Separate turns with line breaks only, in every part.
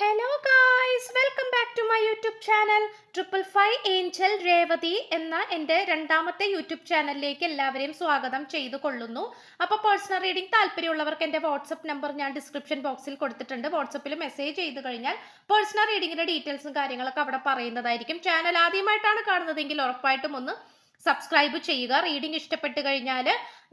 Hello guys welcome back to my YouTube channel triple five angel Revathi എന്ന എന്റെ രണ്ടാമത്തെ YouTube ചാനലിലേക്ക് എല്ലാവരെയും സ്വാഗതം ചെയ്തു കൊള്ളുന്നു. അപ്പോൾ പേഴ്സണൽ റീഡിംഗ് താല്പര്യമുള്ളവർക്ക് എന്റെ വാട്സപ്പ് നമ്പർ ഞാൻ ഡിസ്ക്രിപ്ഷൻ ബോക്സിൽ കൊടുത്തിട്ടുണ്ട്. വാട്സപ്പിൽ മെസ്സേജ് ചെയ്ത് കഴിഞ്ഞാൽ പേഴ്സണൽ റീഡിങ്ങിന്റെ ഡീറ്റെയിൽസും കാര്യങ്ങളൊക്കെ അവിടെ പറയുന്നതായിരിക്കും. ചാനൽ ആദ്യമായിട്ടാണ് കാണുന്നതെങ്കിൽ ഉറപ്പായിട്ടും ഒന്ന് സബ്സ്ക്രൈബ് ചെയ്യുക റീഡിംഗ് ഇഷ്ടപ്പെട്ട് കഴിഞ്ഞാൽ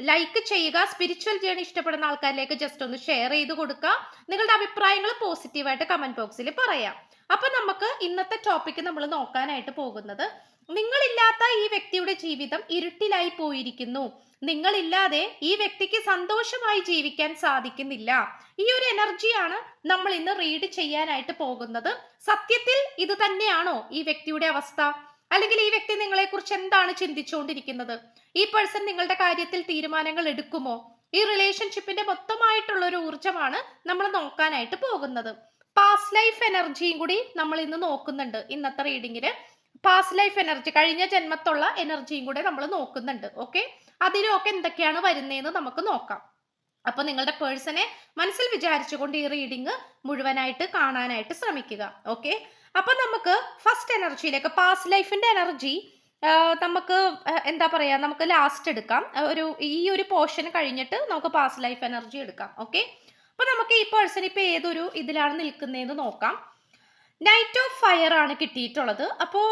ലൈക്ക് ചെയ്യുക സ്പിരിച്വൽ ജേണി ഇഷ്ടപ്പെടുന്ന ആൾക്കാരിലേക്ക് ജസ്റ്റ് ഒന്ന് ഷെയർ ചെയ്ത് കൊടുക്കുക. നിങ്ങളുടെ അഭിപ്രായങ്ങൾ പോസിറ്റീവായിട്ട് കമന്റ് ബോക്സിൽ പറയാം. അപ്പൊ നമുക്ക് ഇന്നത്തെ ടോപ്പിക്ക് നമ്മൾ നോക്കാനായിട്ട് പോകുന്നത്. നിങ്ങളില്ലാത്ത ഈ വ്യക്തിയുടെ ജീവിതം ഇരുട്ടിലായി പോയിരിക്കുന്നു. നിങ്ങളില്ലാതെ ഈ വ്യക്തിക്ക് സന്തോഷമായി ജീവിക്കാൻ സാധിക്കുന്നില്ല. ഈ ഒരു എനർജിയാണ് നമ്മൾ ഇന്ന് റീഡ് ചെയ്യാനായിട്ട് പോകുന്നത്. സത്യത്തിൽ ഇത് തന്നെയാണോ ഈ വ്യക്തിയുടെ അവസ്ഥ? അല്ലെങ്കിൽ ഈ വ്യക്തി നിങ്ങളെ കുറിച്ച് എന്താണ് ചിന്തിച്ചുകൊണ്ടിരിക്കുന്നത്? ഈ പേഴ്സൺ നിങ്ങളുടെ കാര്യത്തിൽ തീരുമാനങ്ങൾ എടുക്കുമോ? ഈ റിലേഷൻഷിപ്പിന്റെ മൊത്തമായിട്ടുള്ള ഒരു ഊർജമാണ് നമ്മൾ നോക്കാനായിട്ട് പോകുന്നത്. പാസ്റ്റ് ലൈഫ് എനർജിയും കൂടി നമ്മൾ ഇന്ന് നോക്കുന്നുണ്ട്. ഇന്നത്തെ റീഡിങ്ങിൽ പാസ്റ്റ് ലൈഫ് എനർജി കഴിഞ്ഞ ജന്മത്തുള്ള എനർജിയും കൂടെ നമ്മൾ നോക്കുന്നുണ്ട്. ഓക്കെ അതിലൊക്കെ എന്തൊക്കെയാണ് വരുന്നതെന്ന് നമുക്ക് നോക്കാം. അപ്പൊ നിങ്ങളുടെ പേഴ്സണെ മനസ്സിൽ വിചാരിച്ചുകൊണ്ട് ഈ റീഡിങ് മുഴുവനായിട്ട് കാണാനായിട്ട് ശ്രമിക്കുക. ഓക്കെ അപ്പൊ നമുക്ക് ഫസ്റ്റ് എനർജിയിലേക്ക് പാസ്റ്റ് ലൈഫിന്റെ എനർജി നമുക്ക് എന്താ പറയാ നമുക്ക് ലാസ്റ്റ് എടുക്കാം. ഒരു ഈ ഒരു പോർഷൻ കഴിഞ്ഞിട്ട് നമുക്ക് പാസ്റ്റ് ലൈഫ് എനർജി എടുക്കാം ഓക്കെ അപ്പൊ നമുക്ക് ഈ പേഴ്സൺ ഇപ്പൊ ഏതൊരു ഇതിലാണ് നിൽക്കുന്നതെന്ന് നോക്കാം. നൈറ്റ് ഓഫ് ഫയർ ആണ് കിട്ടിയിട്ടുള്ളത്. അപ്പോൾ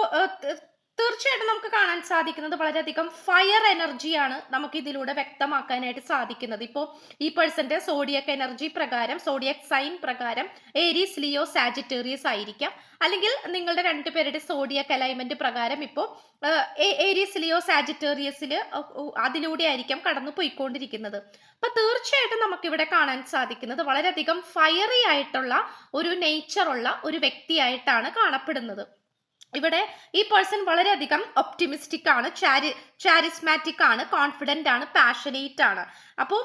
തീർച്ചയായിട്ടും നമുക്ക് കാണാൻ സാധിക്കുന്നത് വളരെയധികം ഫയർ എനർജിയാണ് നമുക്ക് ഇതിലൂടെ വ്യക്തമാക്കാനായിട്ട് സാധിക്കുന്നത്. ഇപ്പോൾ ഈ പേഴ്സന്റെ സോഡിയക് എനർജി പ്രകാരം സോഡിയക് സൈൻ പ്രകാരം ഏരീസ് ലിയോ സാജിറ്റേറിയസ് ആയിരിക്കാം. അല്ലെങ്കിൽ നിങ്ങളുടെ രണ്ടുപേരുടെ സോഡിയക് അലൈൻമെന്റ് പ്രകാരം ഇപ്പോൾ ഏരീസ് ലിയോ സാജിറ്റേറിയസിൽ അതിലൂടെ ആയിരിക്കാം കടന്നു പോയിക്കൊണ്ടിരിക്കുന്നത്. അപ്പൊ തീർച്ചയായിട്ടും നമുക്കിവിടെ കാണാൻ സാധിക്കുന്നത് വളരെയധികം ഫയറി ആയിട്ടുള്ള ഒരു നേച്ചറുള്ള ഒരു വ്യക്തിയായിട്ടാണ് കാണപ്പെടുന്നത്. ഇവിടെ ഈ പേഴ്സൺ വളരെയധികം ഒപ്റ്റിമിസ്റ്റിക് ആണ് ചാരി ചാരിസ്മാറ്റിക് ആണ് കോൺഫിഡന്റ് ആണ് പാഷനേറ്റ് ആണ്. അപ്പോൾ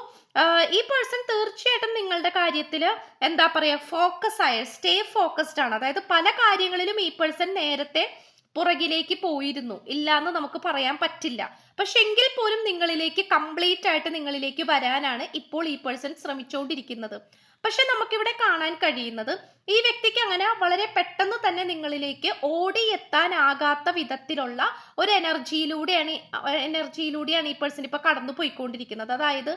ഈ പേഴ്സൺ തീർച്ചയായിട്ടും നിങ്ങളുടെ കാര്യത്തിൽ എന്താ പറയുക ഫോക്കസ് ആയ സ്റ്റേ ഫോക്കസ്ഡ് ആണ്. അതായത് പല കാര്യങ്ങളിലും ഈ പേഴ്സൺ നേരത്തെ പുറകിലേക്ക് പോയിരുന്നു. ഇല്ല എന്ന് നമുക്ക് പറയാൻ പറ്റില്ല. പക്ഷെ എങ്കിൽ പോലും നിങ്ങളിലേക്ക് കംപ്ലീറ്റ് ആയിട്ട് നിങ്ങളിലേക്ക് വരാനാണ് ഇപ്പോൾ ഈ പേഴ്സൺ ശ്രമിച്ചുകൊണ്ടിരിക്കുന്നത് പക്ഷെ നമുക്കിവിടെ കാണാൻ കഴിയുന്നത് ഈ വ്യക്തിക്ക് അങ്ങനെ വളരെ പെട്ടെന്ന് തന്നെ നിങ്ങളിലേക്ക് ഓടിയെത്താനാകാത്ത വിധത്തിലുള്ള ഒരു എനർജിയിലൂടെയാണ് എനർജിയിലൂടെയാണ് ഈ പേഴ്സൺ ഇപ്പൊ കടന്നു പോയിക്കൊണ്ടിരിക്കുന്നത് അതായത്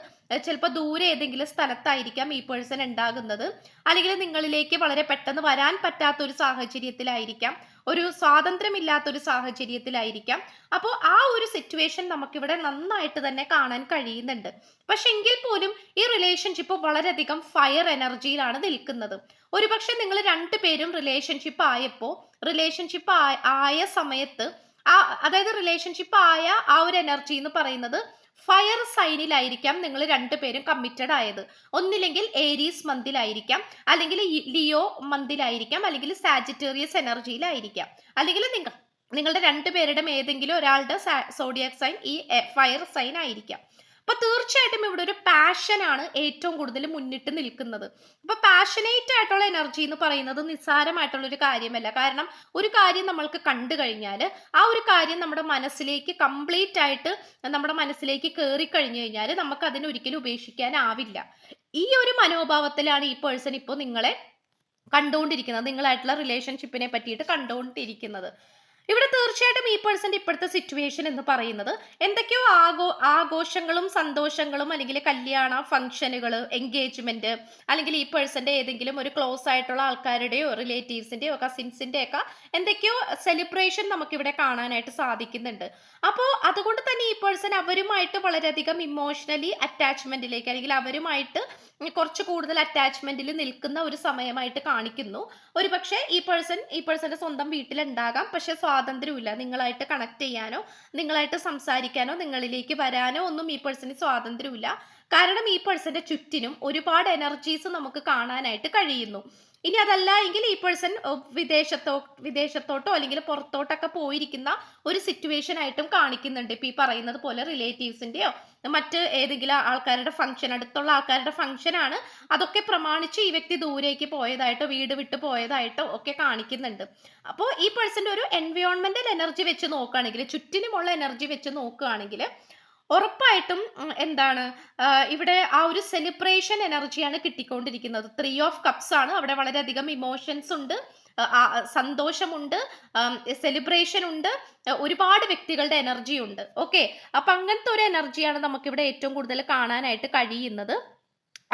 ചിലപ്പോൾ ദൂരെ ഏതെങ്കിലും സ്ഥലത്തായിരിക്കാം ഈ പേഴ്സൺ ഉണ്ടാകുന്നത്. അല്ലെങ്കിൽ നിങ്ങളിലേക്ക് വളരെ പെട്ടെന്ന് വരാൻ പറ്റാത്ത ഒരു സാഹചര്യത്തിലായിരിക്കാം. ഒരു സ്വാതന്ത്ര്യമില്ലാത്ത ഒരു സാഹചര്യത്തിലായിരിക്കാം. അപ്പോൾ ആ ഒരു സിറ്റുവേഷൻ നമുക്കിവിടെ നന്നായിട്ട് തന്നെ കാണാൻ കഴിയുന്നുണ്ട്. പക്ഷെ എങ്കിൽ പോലും ഈ റിലേഷൻഷിപ്പ് വളരെയധികം ഫയർ എനർജിയിലാണ് നിൽക്കുന്നത്. ഒരുപക്ഷെ നിങ്ങൾ രണ്ടു പേരും റിലേഷൻഷിപ്പ് ആയപ്പോൾ റിലേഷൻഷിപ്പ് ആയ സമയത്ത് ആ അതായത് റിലേഷൻഷിപ്പ് ആയ ആ ഒരു എനർജി എന്ന് പറയുന്നത് ഫയർ സൈനിലായിരിക്കാം നിങ്ങൾ രണ്ടുപേരും കമ്മിറ്റഡ് ആയത്. ഒന്നില്ലെങ്കിൽ ഏരീസ് മന്തിലായിരിക്കാം അല്ലെങ്കിൽ ലിയോ മന്തിലായിരിക്കാം അല്ലെങ്കിൽ സാജിറ്റേറിയസ് എനർജിയിലായിരിക്കാം അല്ലെങ്കിൽ നിങ്ങൾ നിങ്ങളുടെ രണ്ടുപേരുടെയും ഏതെങ്കിലും ഒരാളുടെ സോഡിയക് സൈൻ ഈ ഫയർ സൈൻ ആയിരിക്കാം. അപ്പൊ തീർച്ചയായിട്ടും ഇവിടെ ഒരു പാഷനാണ് ഏറ്റവും കൂടുതൽ മുന്നിട്ട് നിൽക്കുന്നത്. അപ്പൊ പാഷനേറ്റ് ആയിട്ടുള്ള എനർജി എന്ന് പറയുന്നത് നിസ്സാരമായിട്ടുള്ള ഒരു കാര്യമല്ല. കാരണം ഒരു കാര്യം നമ്മൾക്ക് കണ്ടു കഴിഞ്ഞാൽ ആ ഒരു കാര്യം നമ്മുടെ മനസ്സിലേക്ക് കംപ്ലീറ്റ് ആയിട്ട് നമ്മുടെ മനസ്സിലേക്ക് കയറി കഴിഞ്ഞു കഴിഞ്ഞാൽ നമുക്ക് അതിനെ ഒരിക്കലും ഉപേക്ഷിക്കാനാവില്ല. ഈ ഒരു മനോഭാവത്തിലാണ് ഈ പേഴ്സൺ ഇപ്പോൾ നിങ്ങളെ കണ്ടുകൊണ്ടിരിക്കുന്നത്. നിങ്ങളായിട്ടുള്ള റിലേഷൻഷിപ്പിനെ പറ്റിയിട്ട് കണ്ടുകൊണ്ടിരിക്കുന്നത്. ഇവിടെ തീർച്ചയായിട്ടും ഈ പേഴ്സന്റെ ഇപ്പോഴത്തെ സിറ്റുവേഷൻ എന്ന് പറയുന്നത് എന്തൊക്കെയോ ആഘോ ആഘോഷങ്ങളും സന്തോഷങ്ങളും അല്ലെങ്കിൽ കല്യാണ ഫംഗ്ഷനുകൾ എൻഗേജ്മെന്റ് അല്ലെങ്കിൽ ഈ പേഴ്സന്റെ ഏതെങ്കിലും ഒരു ക്ലോസ് ആയിട്ടുള്ള ആൾക്കാരുടെയോ റിലേറ്റീവ്സിന്റെയോ കസിൻസിന്റെ ഒക്കെ എന്തൊക്കെയോ സെലിബ്രേഷൻ നമുക്കിവിടെ കാണാനായിട്ട് സാധിക്കുന്നുണ്ട്. അപ്പോൾ അതുകൊണ്ട് തന്നെ ഈ പേഴ്സൺ അവരുമായിട്ട് വളരെയധികം ഇമോഷണലി അറ്റാച്ച്മെന്റിലേക്ക് അല്ലെങ്കിൽ അവരുമായിട്ട് കുറച്ച് കൂടുതൽ അറ്റാച്ച്മെന്റിൽ നിൽക്കുന്ന ഒരു സമയമായിട്ട് കാണിക്കുന്നു. ഒരു പക്ഷേ ഈ പേഴ്സൺ ഈ പേഴ്സന്റെ സ്വന്തം വീട്ടിലുണ്ടാകാം. പക്ഷെ സ്വാതന്ത്ര്യമില്ല. നിങ്ങളായിട്ട് കണക്ട് ചെയ്യാനോ നിങ്ങളായിട്ട് സംസാരിക്കാനോ നിങ്ങളിലേക്ക് വരാനോ ഒന്നും ഈ പേഴ്സന് സ്വാതന്ത്ര്യമില്ല. കാരണം ഈ പേഴ്സന്റെ ചുറ്റിനും ഒരുപാട് എനർജീസ് നമുക്ക് കാണാനായിട്ട് കഴിയുന്നു. ഇനി അതല്ല എങ്കിൽ ഈ പേഴ്സൺ വിദേശത്തോ വിദേശത്തോട്ടോ അല്ലെങ്കിൽ പുറത്തോട്ടൊക്കെ പോയിരിക്കുന്ന ഒരു സിറ്റുവേഷൻ ആയിട്ടും കാണിക്കുന്നുണ്ട്. ഇപ്പൊ ഈ പറയുന്നത് പോലെ റിലേറ്റീവ്സിന്റെയോ മറ്റ് ഏതെങ്കിലും ആൾക്കാരുടെ ഫംഗ്ഷൻ അടുത്തുള്ള ആൾക്കാരുടെ ഫംഗ്ഷൻ ആണ്. അതൊക്കെ പ്രമാണിച്ച് ഈ വ്യക്തി ദൂരേക്ക് പോയതായിട്ടോ വീട് വിട്ട് പോയതായിട്ടോ ഒക്കെ കാണിക്കുന്നുണ്ട്. അപ്പോൾ ഈ പേഴ്സന്റെ ഒരു എൻവയോൺമെന്റൽ എനർജി വെച്ച് നോക്കുകയാണെങ്കിൽ ചുറ്റിനുമുള്ള എനർജി വെച്ച് നോക്കുകയാണെങ്കിൽ ഉറപ്പായിട്ടും എന്താണ് ഇവിടെ ആ ഒരു സെലിബ്രേഷൻ എനർജിയാണ് കിട്ടിക്കൊണ്ടിരിക്കുന്നത്. ത്രീ ഓഫ് കപ്സ് ആണ്. അവിടെ വളരെയധികം ഇമോഷൻസ് ഉണ്ട് സന്തോഷമുണ്ട് സെലിബ്രേഷൻ ഉണ്ട് ഒരുപാട് വ്യക്തികളുടെ എനർജി ഉണ്ട്. ഓക്കെ അപ്പൊ അങ്ങനത്തെ ഒരു എനർജിയാണ് നമുക്കിവിടെ ഏറ്റവും കൂടുതൽ കാണാനായിട്ട് കഴിയുന്നത്.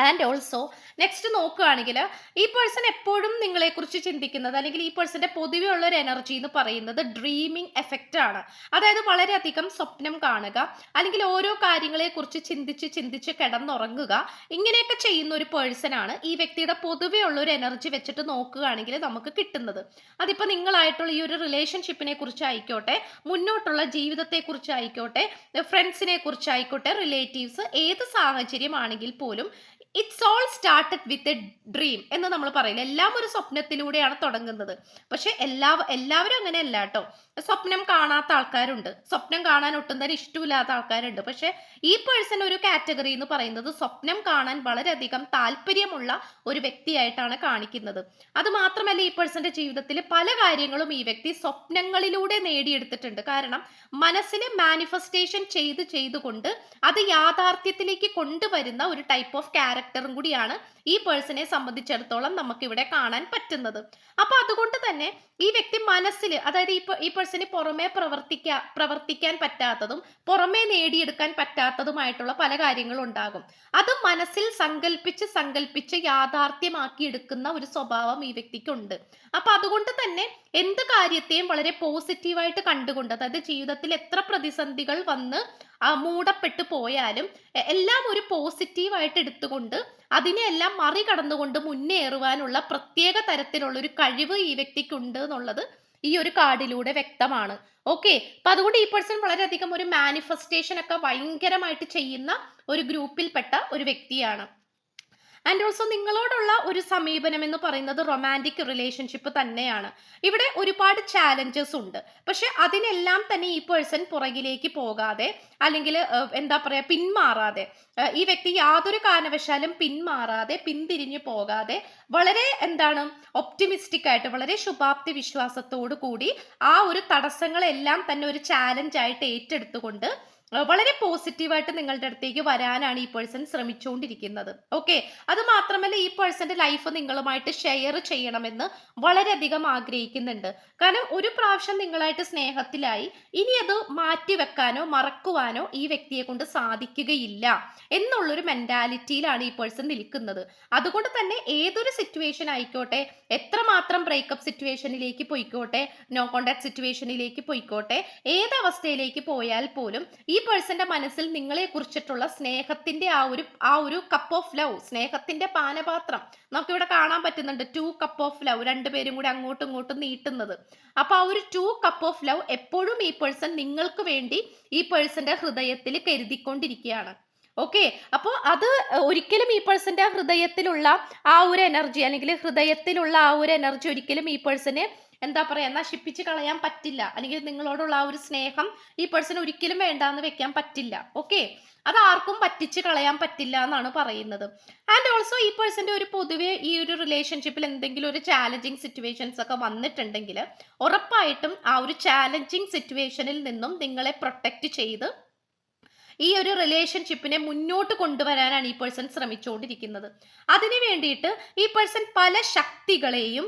ആൻഡ് ഓൾസോ നെക്സ്റ്റ് നോക്കുകയാണെങ്കിൽ ഈ പേഴ്സൺ എപ്പോഴും നിങ്ങളെക്കുറിച്ച് ചിന്തിക്കുന്നത് അല്ലെങ്കിൽ ഈ പേഴ്സന്റെ പൊതുവെ ഉള്ള ഒരു എനർജി എന്ന് പറയുന്നത് ഡ്രീമിങ് എഫക്റ്റ് ആണ്. അതായത് വളരെയധികം സ്വപ്നം കാണുക അല്ലെങ്കിൽ ഓരോ കാര്യങ്ങളെക്കുറിച്ച് ചിന്തിച്ച് ചിന്തിച്ച് കിടന്നുറങ്ങുക ഇങ്ങനെയൊക്കെ ചെയ്യുന്ന ഒരു പേഴ്സൺ ആണ് ഈ വ്യക്തിയുടെ പൊതുവെ ഉള്ള ഒരു എനർജി വെച്ചിട്ട് നോക്കുകയാണെങ്കിൽ നമുക്ക് കിട്ടുന്നത്. അതിപ്പോൾ നിങ്ങളായിട്ടുള്ള ഈ ഒരു റിലേഷൻഷിപ്പിനെ കുറിച്ച് ആയിക്കോട്ടെ മുന്നോട്ടുള്ള ജീവിതത്തെ കുറിച്ച് ആയിക്കോട്ടെ ഫ്രണ്ട്സിനെ കുറിച്ചായിക്കോട്ടെ റിലേറ്റീവ്സ് ഏത് സാഹചര്യമാണെങ്കിൽ പോലും it's all started with a dream എന്ന് നമ്മൾ പറയില്ല എല്ലാം ഒരു സ്വപ്നത്തിലൂടെയാണ് തുടങ്ങുന്നത്. പക്ഷെ എല്ലാ എല്ലാവരും അങ്ങനെയല്ല കേട്ടോ. സ്വപ്നം കാണാത്ത ആൾക്കാരുണ്ട്. സ്വപ്നം കാണാൻ ഒട്ടും തന്നെ ഇഷ്ടമില്ലാത്ത ആൾക്കാരുണ്ട്. പക്ഷെ ഈ പേഴ്സൺ ഒരു കാറ്റഗറി എന്ന് പറയുന്നത് സ്വപ്നം കാണാൻ വളരെയധികം താല്പര്യമുള്ള ഒരു വ്യക്തിയായിട്ടാണ് കാണിക്കുന്നത്. അത് മാത്രമല്ല ഈ പേഴ്സന്റെ ജീവിതത്തിൽ പല കാര്യങ്ങളും ഈ വ്യക്തി സ്വപ്നങ്ങളിലൂടെ നേടിയെടുത്തിട്ടുണ്ട്. കാരണം മനസ്സിനെ മാനിഫെസ്റ്റേഷൻ ചെയ്ത് ചെയ്തുകൊണ്ട് അത് യാഥാർത്ഥ്യത്തിലേക്ക് കൊണ്ടുവരുന്ന ഒരു ടൈപ്പ് ഓഫ് ക്യാരക്ടറും കൂടിയാണ് ഈ പേഴ്സണെ സംബന്ധിച്ചിടത്തോളം നമുക്ക് ഇവിടെ കാണാൻ പറ്റുന്നത്. അപ്പൊ അതുകൊണ്ട് തന്നെ ഈ വ്യക്തി മനസ്സിൽ അതായത് ഈ ഈ പേഴ്സണെ പുറമേ പ്രവർത്തിക്കാ പ്രവർത്തിക്കാൻ പറ്റാത്തതും പുറമേ നേടിയെടുക്കാൻ പറ്റാത്തതുമായിട്ടുള്ള പല കാര്യങ്ങളും ഉണ്ടാകും. അത് മനസ്സിൽ സങ്കല്പിച്ച് സങ്കല്പിച്ച് യാഥാർത്ഥ്യമാക്കി എടുക്കുന്ന ഒരു സ്വഭാവം ഈ വ്യക്തിക്കുണ്ട്. അപ്പൊ അതുകൊണ്ട് തന്നെ എന്ത് കാര്യത്തെയും വളരെ പോസിറ്റീവായിട്ട് കണ്ടുകൊണ്ട് അതായത് ജീവിതത്തിൽ എത്ര പ്രതിസന്ധികൾ വന്ന് മൂടപ്പെട്ടു പോയാലും എല്ലാം ഒരു പോസിറ്റീവായിട്ട് എടുത്തുകൊണ്ട് അതിനെയെല്ലാം മറികടന്നുകൊണ്ട് മുന്നേറുവാനുള്ള പ്രത്യേക തരത്തിലുള്ള ഒരു കഴിവ് ഈ വ്യക്തിക്കുണ്ട് എന്നുള്ളത് ഈ ഒരു കാർഡിലൂടെ വ്യക്തമാണ്. ഓക്കെ അപ്പൊ അതുകൊണ്ട് ഈ പേഴ്സൺ വളരെയധികം ഒരു മാനിഫെസ്റ്റേഷൻ ഒക്കെ ഭയങ്കരമായിട്ട് ചെയ്യുന്ന ഒരു ഗ്രൂപ്പിൽപ്പെട്ട ഒരു വ്യക്തിയാണ്. ആൻഡ് ഓൾസോ നിങ്ങളോടുള്ള ഒരു സമീപനം എന്ന് പറയുന്നത് റൊമാന്റിക് റിലേഷൻഷിപ്പ് തന്നെയാണ്. ഇവിടെ ഒരുപാട് ചാലഞ്ചസ് ഉണ്ട്. പക്ഷെ അതിനെല്ലാം തന്നെ ഈ പേഴ്സൺ പുറകിലേക്ക് പോകാതെ അല്ലെങ്കിൽ എന്താ പറയുക പിന്മാറാതെ ഈ വ്യക്തി യാതൊരു കാരണവശാലും പിന്മാറാതെ പിന്തിരിഞ്ഞു പോകാതെ വളരെ എന്താണ് ഒപ്റ്റിമിസ്റ്റിക് ആയിട്ട് വളരെ ശുഭാപ്തി വിശ്വാസത്തോടു കൂടി ആ ഒരു തടസ്സങ്ങളെല്ലാം തന്നെ ഒരു ചാലഞ്ച് ആയിട്ട് ഏറ്റെടുത്തുകൊണ്ട് വളരെ പോസിറ്റീവായിട്ട് നിങ്ങളുടെ അടുത്തേക്ക് വരാനാണ് ഈ പേഴ്സൺ ശ്രമിച്ചുകൊണ്ടിരിക്കുന്നത്. ഓക്കെ അത് മാത്രമല്ല ഈ പേഴ്സന്റെ ലൈഫ് നിങ്ങളുമായിട്ട് ഷെയർ ചെയ്യണമെന്ന് വളരെയധികം ആഗ്രഹിക്കുന്നുണ്ട്. കാരണം ഒരു പ്രാവശ്യം നിങ്ങളായിട്ട് സ്നേഹത്തിലായി ഇനി അത് മാറ്റി വെക്കാനോ മറക്കുവാനോ ഈ വ്യക്തിയെ കൊണ്ട് സാധിക്കുകയില്ല എന്നുള്ളൊരു മെന്റാലിറ്റിയിലാണ് ഈ പേഴ്സൺ നിൽക്കുന്നത്. അതുകൊണ്ട് തന്നെ ഏതൊരു സിറ്റുവേഷൻ ആയിക്കോട്ടെ എത്രമാത്രം ബ്രേക്കപ്പ് സിറ്റുവേഷനിലേക്ക് പോയിക്കോട്ടെ നോ കോണ്ടാക്ട് സിറ്റുവേഷനിലേക്ക് പോയിക്കോട്ടെ ഏത് അവസ്ഥയിലേക്ക് പോയാൽ പോലും ഈ പേഴ്സന്റെ മനസ്സിൽ നിങ്ങളെ കുറിച്ചിട്ടുള്ള സ്നേഹത്തിന്റെ ആ ഒരു ആ ഒരു കപ്പ് ഓഫ് ലവ് സ്നേഹത്തിന്റെ പാനപാത്രം നമുക്കിവിടെ കാണാൻ പറ്റുന്നുണ്ട്. ടു കപ്പ് ഓഫ് ലവ് രണ്ടുപേരും കൂടി അങ്ങോട്ടും ഇങ്ങോട്ടും നീട്ടുന്നത്. അപ്പൊ ആ ഒരു ടു കപ്പ് ഓഫ് ലവ് എപ്പോഴും ഈ പേഴ്സൺ നിങ്ങൾക്ക് വേണ്ടി ഈ പേഴ്സന്റെ ഹൃദയത്തിൽ കരുതിക്കൊണ്ടിരിക്കുകയാണ്. ഓക്കെ അപ്പോൾ അത് ഒരിക്കലും ഈ പേഴ്സന്റെ ഹൃദയത്തിലുള്ള ആ ഒരു എനർജി അല്ലെങ്കിൽ ഹൃദയത്തിലുള്ള ആ ഒരു എനർജി ഒരിക്കലും ഈ പേഴ്സനെ എന്താ പറയാ നശിപ്പിച്ച് കളയാൻ പറ്റില്ല. അല്ലെങ്കിൽ നിങ്ങളോടുള്ള ആ ഒരു സ്നേഹം ഈ പേഴ്സൺ ഒരിക്കലും വേണ്ടാന്ന് വെക്കാൻ പറ്റില്ല. ഓക്കെ അത് ആർക്കും പറ്റിച്ച് കളയാൻ പറ്റില്ല എന്നാണ് പറയുന്നത്. ആൻഡ് ഓൾസോ ഈ പേഴ്സന്റെ ഒരു പൊതുവെ ഈ ഒരു റിലേഷൻഷിപ്പിൽ എന്തെങ്കിലും ഒരു ചാലഞ്ചിങ് സിറ്റുവേഷൻസ് ഒക്കെ വന്നിട്ടുണ്ടെങ്കിൽ ഉറപ്പായിട്ടും ആ ഒരു ചാലഞ്ചിങ് സിറ്റുവേഷനിൽ നിന്നും നിങ്ങളെ പ്രൊട്ടക്റ്റ് ചെയ്ത് ഈ ഒരു റിലേഷൻഷിപ്പിനെ മുന്നോട്ട് കൊണ്ടുവരാനാണ് ഈ പേഴ്സൺ ശ്രമിച്ചുകൊണ്ടിരിക്കുന്നത്. അതിനു വേണ്ടിയിട്ട് ഈ പേഴ്സൺ പല ശക്തികളെയും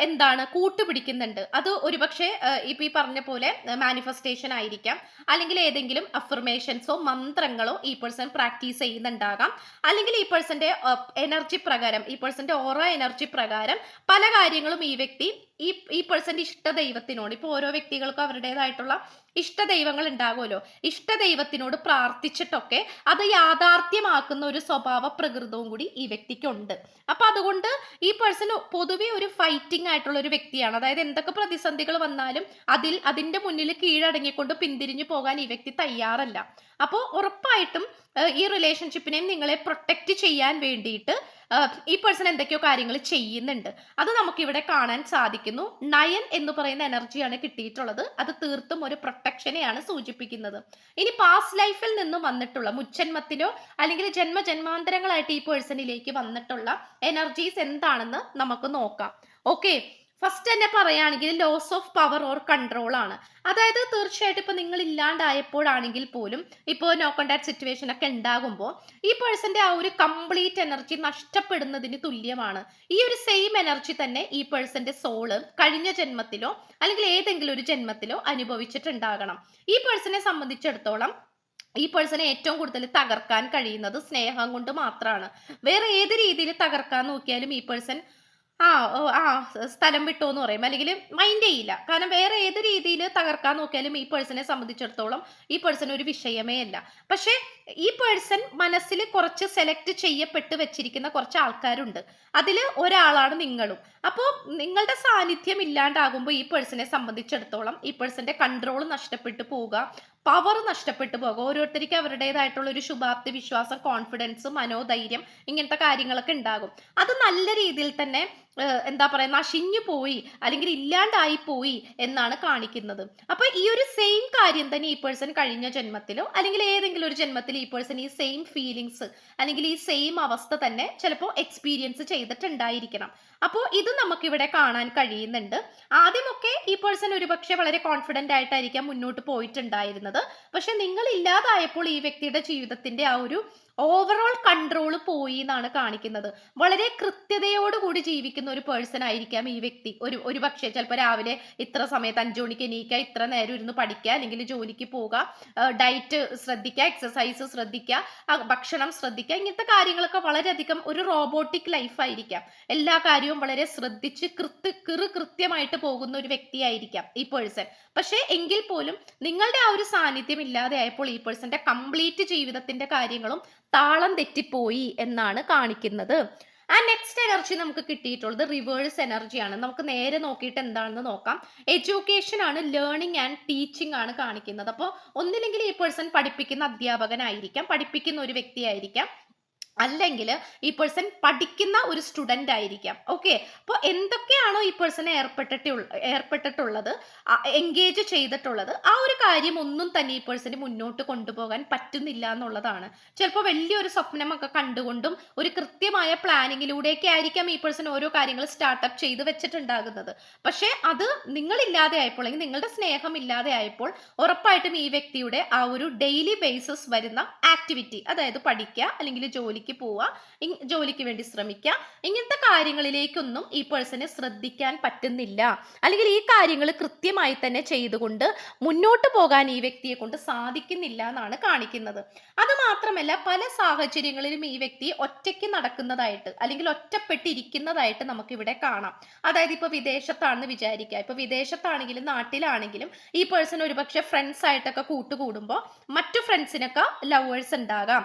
എന്താണ്? കൂട്ടുപിടിക്കുന്നുണ്ട്. അത് ഒരുപക്ഷെ ഇപ്പം ഈ പറഞ്ഞ പോലെ മാനിഫെസ്റ്റേഷൻ ആയിരിക്കാം. അല്ലെങ്കിൽ ഏതെങ്കിലും അഫർമേഷൻസോ മന്ത്രങ്ങളോ ഈ പേഴ്സൺ പ്രാക്ടീസ് ചെയ്യുന്നുണ്ടാകാം. അല്ലെങ്കിൽ ഈ പേഴ്സന്റെ എനർജി പ്രകാരം ഈ പേഴ്സന്റെ ഓറ എനർജി പ്രകാരം പല കാര്യങ്ങളും ഈ വ്യക്തി ഈ ഈ പേഴ്സന്റെ ഇഷ്ട ദൈവത്തിനോട് ഇപ്പോൾ ഓരോ വ്യക്തികൾക്കും അവരുടേതായിട്ടുള്ള ഇഷ്ട ദൈവങ്ങൾ ഉണ്ടാകുമല്ലോ. ഇഷ്ട ദൈവത്തിനോട് പ്രാർത്ഥിച്ചിട്ടൊക്കെ അത് യാഥാർത്ഥ്യമാക്കുന്ന ഒരു സ്വഭാവ പ്രകൃതവും കൂടി ഈ വ്യക്തിക്കുണ്ട്. അപ്പം അതുകൊണ്ട് ഈ പേഴ്സൺ പൊതുവെ ഒരു ഫൈറ്റിംഗ് ആയിട്ടുള്ള ഒരു വ്യക്തിയാണ്. അതായത് എന്തൊക്കെ പ്രതിസന്ധികൾ വന്നാലും അതിൽ അതിന്റെ മുന്നിൽ കീഴടങ്ങിക്കൊണ്ട് പിന്തിരിഞ്ഞു പോകാൻ ഈ വ്യക്തി തയ്യാറല്ല. അപ്പോൾ ഉറപ്പായിട്ടും ഈ റിലേഷൻഷിപ്പിനെയും നിങ്ങളെ പ്രൊട്ടക്റ്റ് ചെയ്യാൻ വേണ്ടിയിട്ട് ഈ പേഴ്സൺ എന്തൊക്കെയോ കാര്യങ്ങൾ ചെയ്യുന്നുണ്ട്. അത് നമുക്കിവിടെ കാണാൻ സാധിക്കുന്നു. നയൻ എന്ന് പറയുന്ന എനർജിയാണ് കിട്ടിയിട്ടുള്ളത്. അത് തീർത്തും ഒരു പ്രൊട്ടക്ഷനെയാണ് സൂചിപ്പിക്കുന്നത്. ഇനി പാസ്റ്റ് ലൈഫിൽ നിന്നും വന്നിട്ടുള്ള മുച്ചന്മത്തിലോ അല്ലെങ്കിൽ ജന്മജന്മാന്തരങ്ങളായിട്ട് ഈ പേഴ്സണിലേക്ക് വന്നിട്ടുള്ള എനർജീസ് എന്താണെന്ന് നമുക്ക് നോക്കാം. ഓക്കെ ഫസ്റ്റ് തന്നെ പറയുകയാണെങ്കിൽ loss of power or control ആണ്. അതായത് തീർച്ചയായിട്ടും ഇപ്പൊ നിങ്ങൾ ഇല്ലാണ്ടായപ്പോഴാണെങ്കിൽ പോലും ഇപ്പോൾ നോ കോണ്ടാക്ട് സിറ്റുവേഷൻ ഒക്കെ ഉണ്ടാകുമ്പോൾ ഈ പേഴ്സന്റെ ആ ഒരു കംപ്ലീറ്റ് എനർജി നഷ്ടപ്പെടുന്നതിന് തുല്യമാണ്. ഈ ഒരു സെയിം എനർജി തന്നെ ഈ പേഴ്സന്റെ സോൾ കഴിഞ്ഞ ജന്മത്തിലോ അല്ലെങ്കിൽ ഏതെങ്കിലും ഒരു ജന്മത്തിലോ അനുഭവിച്ചിട്ടുണ്ടാകണം. ഈ പേഴ്സണെ സംബന്ധിച്ചിടത്തോളം ഈ പേഴ്സണെ ഏറ്റവും കൂടുതൽ തകർക്കാൻ കഴിയുന്നത് സ്നേഹം കൊണ്ട് മാത്രമാണ്. വേറെ ഏത് രീതിയിൽ തകർക്കാൻ നോക്കിയാലും ഈ പേഴ്സൺ ആ സ്ഥലം വിട്ടോ എന്ന് പറയും അല്ലെങ്കിൽ മൈൻഡ് ചെയ്യില്ല. കാരണം വേറെ ഏത് രീതിയിൽ തകർക്കാൻ നോക്കിയാലും ഈ പേഴ്സണെ സംബന്ധിച്ചിടത്തോളം ഈ പേഴ്സൺ ഒരു വിഷയമേ അല്ല. പക്ഷേ ഈ പേഴ്സൺ മനസ്സിൽ കുറച്ച് സെലക്ട് ചെയ്യപ്പെട്ട് വെച്ചിരിക്കുന്ന കുറച്ച് ആൾക്കാരുണ്ട്. അതിൽ ഒരാളാണ് നിങ്ങളും. അപ്പോൾ നിങ്ങളുടെ സാന്നിധ്യം ഇല്ലാണ്ടാകുമ്പോൾ ഈ പേഴ്സണെ സംബന്ധിച്ചിടത്തോളം ഈ പേഴ്സന്റെ കൺട്രോൾ നഷ്ടപ്പെട്ടു പോവുക പവർ നഷ്ടപ്പെട്ടു പോകുക ഓരോരുത്തർക്ക് അവരുടേതായിട്ടുള്ള ഒരു ശുഭാപ്തി വിശ്വാസം കോൺഫിഡൻസ് മനോധൈര്യം ഇങ്ങനത്തെ കാര്യങ്ങളൊക്കെ ഉണ്ടാകും. അത് നല്ല രീതിയിൽ തന്നെ എന്താ പറയാ നശിഞ്ഞു പോയി അല്ലെങ്കിൽ ഇല്ലാണ്ടായി പോയി എന്നാണ് കാണിക്കുന്നത്. അപ്പൊ ഈ ഒരു സെയിം കാര്യം തന്നെ ഈ പേഴ്സൺ കഴിഞ്ഞ ജന്മത്തിലോ അല്ലെങ്കിൽ ഏതെങ്കിലും ഒരു ജന്മത്തിൽ ഈ പേഴ്സൺ ഈ സെയിം ഫീലിങ്സ് അല്ലെങ്കിൽ ഈ സെയിം അവസ്ഥ തന്നെ ചിലപ്പോൾ എക്സ്പീരിയൻസ് ചെയ്തിട്ടുണ്ടായിരിക്കണം. അപ്പോൾ ഇത് നമുക്കിവിടെ കാണാൻ കഴിയുന്നുണ്ട്. ആദ്യമൊക്കെ ഈ പേഴ്സൺ ഒരുപക്ഷെ വളരെ കോൺഫിഡന്റ് ആയിട്ടായിരിക്കാം മുന്നോട്ട് പോയിട്ടുണ്ടായിരുന്നത്. പക്ഷെ നിങ്ങൾ ഇല്ലാതായപ്പോൾ ഈ വ്യക്തിയുടെ ജീവിതത്തിന്റെ ആ ഒരു ഓവറോൾ കൺട്രോൾ പോയി എന്നാണ് കാണിക്കുന്നത്. വളരെ കൃത്യതയോടുകൂടി ജീവിക്കുന്ന ഒരു പേഴ്സൺ ആയിരിക്കാം ഈ വ്യക്തി. ഒരു ഒരു പക്ഷേ ചിലപ്പോൾ രാവിലെ ഇത്ര സമയത്ത് അഞ്ചു മണിക്ക് എണീക്കുക ഇത്ര നേരം ഇരുന്ന് പഠിക്കുക അല്ലെങ്കിൽ ജോലിക്ക് പോവുക ഡയറ്റ് ശ്രദ്ധിക്കുക എക്സസൈസ് ശ്രദ്ധിക്കുക ഭക്ഷണം ശ്രദ്ധിക്കുക ഇങ്ങനത്തെ കാര്യങ്ങളൊക്കെ വളരെയധികം ഒരു റോബോട്ടിക് ലൈഫ് ആയിരിക്കാം. എല്ലാ കാര്യവും വളരെ ശ്രദ്ധിച്ച് കൃത്യ കിറു കൃത്യമായിട്ട് പോകുന്ന ഒരു വ്യക്തിയായിരിക്കാം ഈ പേഴ്സൺ പക്ഷേ എങ്കിൽ പോലും നിങ്ങളുടെ ആ ഒരു സാന്നിധ്യം ഇല്ലാതെ ആയപ്പോൾ ഈ പേഴ്സന്റെ കംപ്ലീറ്റ് ജീവിതത്തിന്റെ കാര്യങ്ങളും താളം തെറ്റിപ്പോയി എന്നാണ് കാണിക്കുന്നത്. ആ നെക്സ്റ്റ് എനർജി നമുക്ക് കിട്ടിയിട്ടുള്ളത് റിവേഴ്സ് എനർജിയാണ് നമുക്ക് നേരെ നോക്കിയിട്ട് എന്താണെന്ന് നോക്കാം. എഡ്യൂക്കേഷൻ ആണ് ലേണിംഗ് ആൻഡ് ടീച്ചിങ് ആണ് കാണിക്കുന്നത്. അപ്പോൾ ഒന്നില്ലെങ്കിൽ ഈ പേഴ്സൺ പഠിപ്പിക്കുന്ന അധ്യാപകനായിരിക്കാം പഠിപ്പിക്കുന്ന ഒരു വ്യക്തിയായിരിക്കാം. അല്ലെങ്കിൽ ഈ പേഴ്സൺ പഠിക്കുന്ന ഒരു സ്റ്റുഡന്റ് ആയിരിക്കാം. ഓക്കെ അപ്പോൾ എന്തൊക്കെയാണോ ഈ പേഴ്സണെ ഏർപ്പെട്ടിട്ടുള്ള ഏർപ്പെട്ടിട്ടുള്ളത്? എൻഗേജ് ചെയ്തിട്ടുള്ളത്. ആ ഒരു കാര്യം ഒന്നും തന്നെ ഈ പേഴ്സണ് മുന്നോട്ട് കൊണ്ടുപോകാൻ പറ്റുന്നില്ല എന്നുള്ളതാണ്. ചിലപ്പോൾ വലിയൊരു സ്വപ്നമൊക്കെ കണ്ടുകൊണ്ടും ഒരു കൃത്യമായ പ്ലാനിങ്ങിലൂടെയൊക്കെ ആയിരിക്കാം ഈ പേഴ്സൺ ഓരോ കാര്യങ്ങൾ സ്റ്റാർട്ടപ്പ് ചെയ്ത് വെച്ചിട്ടുണ്ടാകുന്നത്. പക്ഷേ അത് നിങ്ങളില്ലാതെ ആയപ്പോൾ അല്ലെങ്കിൽ നിങ്ങളുടെ സ്നേഹം ഇല്ലാതെ ആയപ്പോൾ ഉറപ്പായിട്ടും ഈ വ്യക്തിയുടെ ആ ഒരു ഡെയിലി ബേസിസ് വരുന്ന ആക്ടിവിറ്റി അതായത് പഠിക്കുക അല്ലെങ്കിൽ ജോലിക്ക് പോവുക ഇങ് ജോലിക്ക് വേണ്ടി ശ്രമിക്കുക ഇങ്ങനത്തെ കാര്യങ്ങളിലേക്കൊന്നും ഈ പേഴ്സണെ ശ്രദ്ധിക്കാൻ പറ്റുന്നില്ല. അല്ലെങ്കിൽ ഈ കാര്യങ്ങൾ കൃത്യമായി തന്നെ ചെയ്തുകൊണ്ട് മുന്നോട്ട് പോകാൻ ഈ വ്യക്തിയെ കൊണ്ട് സാധിക്കുന്നില്ല എന്നാണ് കാണിക്കുന്നത്. അത് മാത്രമല്ല പല സാഹചര്യങ്ങളിലും ഈ വ്യക്തി ഒറ്റയ്ക്ക് നടക്കുന്നതായിട്ട് അല്ലെങ്കിൽ ഒറ്റപ്പെട്ടിരിക്കുന്നതായിട്ട് നമുക്ക് ഇവിടെ കാണാം. അതായത് ഇപ്പൊ വിദേശത്താണെന്ന് വിചാരിക്കുക. ഇപ്പൊ വിദേശത്താണെങ്കിലും നാട്ടിലാണെങ്കിലും ഈ പേഴ്സൺ ഒരുപക്ഷെ ഫ്രണ്ട്സ് ആയിട്ടൊക്കെ കൂട്ടുകൂടുമ്പോൾ മറ്റു ഫ്രണ്ട്സിനൊക്കെ ലവേഴ്സ് ഉണ്ടാകാം.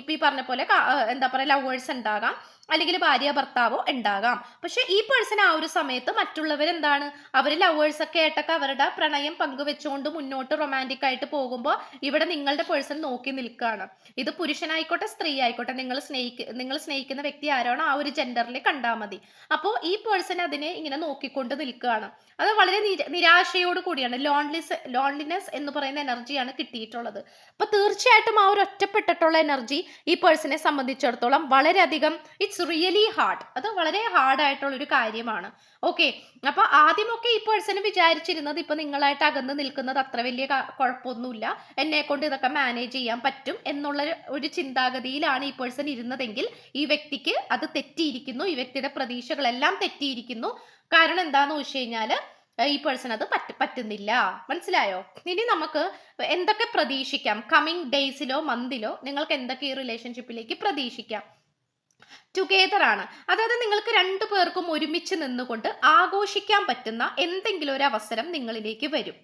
ഇപ്പൊ ഈ പറഞ്ഞ പോലെ ആഹ് എന്താ പറയുക ലവേഴ്സ് ഉണ്ടാകാം. അല്ലെങ്കിൽ ഭാര്യ ഭർത്താവോ ഉണ്ടാകാം. പക്ഷെ ഈ പേഴ്സൺ ആ ഒരു സമയത്ത് മറ്റുള്ളവരെന്താണ്? അവർ ലവേഴ്സ് ഒക്കെ ആയിട്ടൊക്കെ അവരുടെ പ്രണയം പങ്കുവെച്ചുകൊണ്ട് മുന്നോട്ട് റൊമാന്റിക് ആയിട്ട് പോകുമ്പോൾ ഇവിടെ നിങ്ങളുടെ പേഴ്സൺ നോക്കി നിൽക്കുകയാണ് ഇത് പുരുഷനായിക്കോട്ടെ സ്ത്രീ ആയിക്കോട്ടെ നിങ്ങൾ സ്നേഹിക്ക നിങ്ങൾ സ്നേഹിക്കുന്ന വ്യക്തി ആരാണോ ആ ഒരു ജെൻഡറിൽ കണ്ടാൽ മതി. അപ്പോൾ ഈ പേഴ്സൺ അതിനെ ഇങ്ങനെ നോക്കിക്കൊണ്ട് നിൽക്കുകയാണ് അത് വളരെ നിര- നിരാശയോട് കൂടിയാണ്. ലോൺലിസ് ലോൺലിനെസ് എന്ന് പറയുന്ന എനർജിയാണ് കിട്ടിയിട്ടുള്ളത്. അപ്പൊ തീർച്ചയായിട്ടും ആ ഒരു ഒറ്റപ്പെട്ടിട്ടുള്ള എനർജി ഈ പേഴ്സണെ സംബന്ധിച്ചിടത്തോളം വളരെയധികം ഇറ്റ്സ് റിയലി ഹാർഡ് അത് വളരെ ഹാർഡ് ആയിട്ടുള്ള ഒരു കാര്യമാണ്. ഓക്കെ അപ്പൊ ആദ്യമൊക്കെ ഈ പേഴ്സൺ വിചാരിച്ചിരുന്നത് ഇപ്പൊ നിങ്ങളായിട്ട് അകന്ന് നിൽക്കുന്നത് അത്ര വലിയ കുഴപ്പമൊന്നുമില്ല. എന്നെ കൊണ്ട് ഇതൊക്കെ മാനേജ് ചെയ്യാൻ പറ്റും എന്നുള്ള ഒരു- ചിന്താഗതിയിലാണ് ഈ പേഴ്സൺ ഇരുന്നതെങ്കിൽ ഈ വ്യക്തിക്ക് അത് തെറ്റിയിരിക്കുന്നു. ഈ വ്യക്തിയുടെ പ്രതീക്ഷകളെല്ലാം തെറ്റിയിരിക്കുന്നു. കാരണം എന്താന്ന് വെച്ച് കഴിഞ്ഞാൽ ഈ പേഴ്സൺ അത് പറ്റ പറ്റുന്നില്ല. മനസ്സിലായോ? ഇനി നമുക്ക് എന്തൊക്കെ പ്രതീക്ഷിക്കാം? കമ്മിങ് ഡേയ്സിലോ മന്തിലോ നിങ്ങൾക്ക് എന്തൊക്കെ ഈ റിലേഷൻഷിപ്പിലേക്ക് പ്രതീക്ഷിക്കാം? ടുഗെദർ ആണ്. അതായത് നിങ്ങൾക്ക് രണ്ടു പേർക്കും ഒരുമിച്ച് നിന്നുകൊണ്ട് ആഘോഷിക്കാൻ പറ്റുന്ന എന്തെങ്കിലും ഒരു അവസരം നിങ്ങളിലേക്ക് വരും.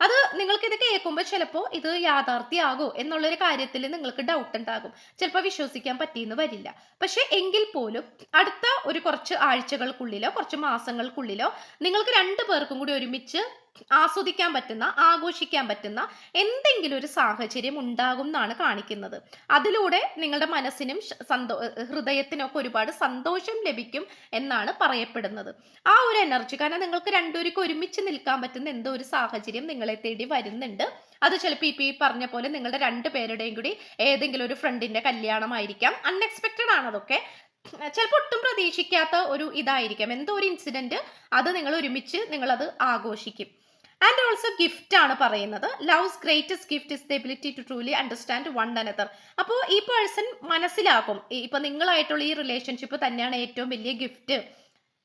അത് നിങ്ങൾക്ക് ഇത് കേൾക്കുമ്പോൾ ചിലപ്പോൾ ഇത് യാഥാർത്ഥ്യമാകോ എന്നുള്ളൊരു കാര്യത്തിൽ നിങ്ങൾക്ക് ഡൗട്ട് ഉണ്ടാകും. ചിലപ്പോൾ വിശ്വസിക്കാൻ പറ്റിയെന്ന് വരില്ല. പക്ഷെ എങ്കിൽ പോലും അടുത്ത ഒരു കുറച്ച് ആഴ്ചകൾക്കുള്ളിലോ കുറച്ച് മാസങ്ങൾക്കുള്ളിലോ നിങ്ങൾക്ക് രണ്ടു പേർക്കും കൂടി ഒരുമിച്ച് ആസ്വദിക്കാൻ പറ്റുന്ന ആഘോഷിക്കാൻ പറ്റുന്ന എന്തെങ്കിലും ഒരു സാഹചര്യം ഉണ്ടാകും എന്നാണ് കാണിക്കുന്നത്. അതിലൂടെ നിങ്ങളുടെ മനസ്സിനും സന്തോ ഹൃദയത്തിനൊക്കെ ഒരുപാട് സന്തോഷം ലഭിക്കും എന്നാണ് പറയപ്പെടുന്നത്. ആ ഒരു എനർജി കാരണം നിങ്ങൾക്ക് രണ്ടുപേർക്ക് ഒരുമിച്ച് നിൽക്കാൻ പറ്റുന്ന എന്തോ ഒരു സാഹചര്യം നിങ്ങളെ തേടി വരുന്നുണ്ട്. അത് ചിലപ്പോൾ ഇപ്പൊ ഈ പറഞ്ഞ പോലെ നിങ്ങളുടെ രണ്ട് പേരുടെയും കൂടി ഏതെങ്കിലും ഒരു ഫ്രണ്ടിന്റെ കല്യാണമായിരിക്കാം. അൺഎക്സ്പെക്റ്റഡ് ആണ് അതൊക്കെ. ചിലപ്പോൾ ഒട്ടും പ്രതീക്ഷിക്കാത്ത ഒരു ഇതായിരിക്കാം. എന്തോ ഒരു ഇൻസിഡന്റ് അത് നിങ്ങൾ ഒരുമിച്ച് നിങ്ങളത് ആഘോഷിക്കും. ആൻഡ് ഓൾസോ ഗിഫ്റ്റ് ആണ് പറയുന്നത്. Love's greatest gift is the ability to truly understand one another അപ്പോൾ ഈ പേഴ്സൺ മനസ്സിലാക്കും. ഇപ്പൊ നിങ്ങളായിട്ടുള്ള ഈ റിലേഷൻഷിപ്പ് തന്നെയാണ് ഏറ്റവും വലിയ ഗിഫ്റ്റ്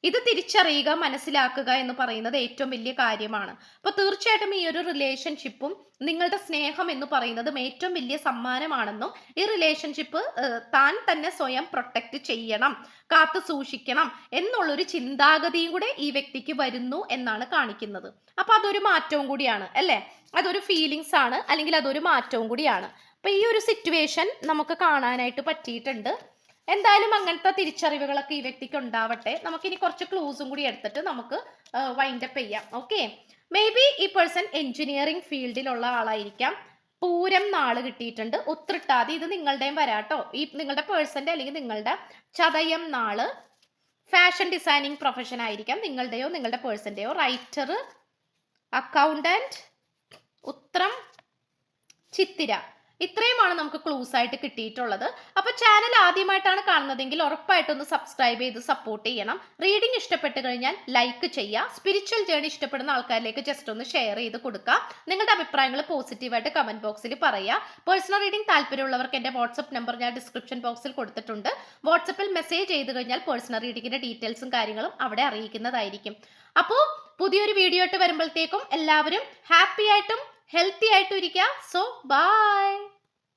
ഇത് തിരിച്ചറിയുക മനസ്സിലാക്കുക എന്ന് പറയുന്നത് ഏറ്റവും വലിയ കാര്യമാണ്. അപ്പോൾ തീർച്ചയായിട്ടും ഈ ഒരു റിലേഷൻഷിപ്പും നിങ്ങളുടെ സ്നേഹം എന്ന് പറയുന്നതും ഏറ്റവും വലിയ സമ്മാനമാണെന്നും ഈ റിലേഷൻഷിപ്പ് താൻ തന്നെ സ്വയം പ്രൊട്ടക്റ്റ് ചെയ്യണം കാത്തു സൂക്ഷിക്കണം എന്നുള്ളൊരു ചിന്താഗതിയും കൂടെ ഈ വ്യക്തിക്ക് വരുന്നു എന്നാണ് കാണിക്കുന്നത്. അപ്പൊ അതൊരു മാറ്റവും കൂടിയാണ് അല്ലേ? അതൊരു ഫീലിങ്സ് ആണ് അല്ലെങ്കിൽ അതൊരു മാറ്റവും കൂടിയാണ്. അപ്പൊ ഈ ഒരു സിറ്റുവേഷൻ നമുക്ക് കാണാനായിട്ട് പറ്റിയിട്ടുണ്ട്. എന്തായാലും അങ്ങനത്തെ തിരിച്ചറിവുകളൊക്കെ ഈ വ്യക്തിക്ക് ഉണ്ടാവട്ടെ. നമുക്കിനി കുറച്ച് ക്ലൂസും കൂടി എടുത്തിട്ട് നമുക്ക് വൈൻഡപ്പ് ചെയ്യാം. ഓക്കെ മേ ബി ഈ പേഴ്സൺ എഞ്ചിനീയറിംഗ് ഫീൽഡിലുള്ള ആളായിരിക്കാം. പൂരം നാൾ കിട്ടിയിട്ടുണ്ട്. ഒത്തിട്ടാതെ ഇത് നിങ്ങളുടെയും വരാട്ടോ. ഈ നിങ്ങളുടെ പേഴ്സന്റെ അല്ലെങ്കിൽ നിങ്ങളുടെ ചതയം നാൾ ഫാഷൻ ഡിസൈനിങ് പ്രൊഫഷൻ ആയിരിക്കാം. നിങ്ങളുടെയോ നിങ്ങളുടെ പേഴ്സന്റെയോ റൈറ്റർ അക്കൗണ്ടന്റ് ഉത്രം ചിത്തിര. ഇത്രയുമാണ് നമുക്ക് ക്ലൂസ് ആയിട്ട് കിട്ടിയിട്ടുള്ളത്. അപ്പോൾ ചാനൽ ആദ്യമായിട്ടാണ് കാണുന്നതെങ്കിൽ ഉറപ്പായിട്ടൊന്ന് സബ്സ്ക്രൈബ് ചെയ്ത് സപ്പോർട്ട് ചെയ്യണം. റീഡിംഗ് ഇഷ്ടപ്പെട്ട് കഴിഞ്ഞാൽ ലൈക്ക് ചെയ്യുക. സ്പിരിച്വൽ ജേണി ഇഷ്ടപ്പെടുന്ന ആൾക്കാരിലേക്ക് ജസ്റ്റ് ഒന്ന് ഷെയർ ചെയ്ത് കൊടുക്കുക. നിങ്ങളുടെ അഭിപ്രായങ്ങൾ പോസിറ്റീവായിട്ട് കമന്റ് ബോക്സിൽ പറയുക. പേഴ്സണൽ റീഡിംഗ് താല്പര്യമുള്ളവർക്ക് എന്റെ വാട്സപ്പ് നമ്പർ ഞാൻ ഡിസ്ക്രിപ്ഷൻ ബോക്സിൽ കൊടുത്തിട്ടുണ്ട്. വാട്സപ്പിൽ മെസ്സേജ് ചെയ്ത് കഴിഞ്ഞാൽ പേഴ്സണൽ റീഡിങ്ങിന്റെ ഡീറ്റെയിൽസും കാര്യങ്ങളും അവിടെ അറിയിക്കുന്നതായിരിക്കും. അപ്പോൾ പുതിയൊരു വീഡിയോ ആയിട്ട് വരുമ്പോഴത്തേക്കും എല്ലാവരും ഹാപ്പി ആയിട്ടും ഹെൽത്തി ആയിട്ടും ഇരിക്കുക സോ ബൈ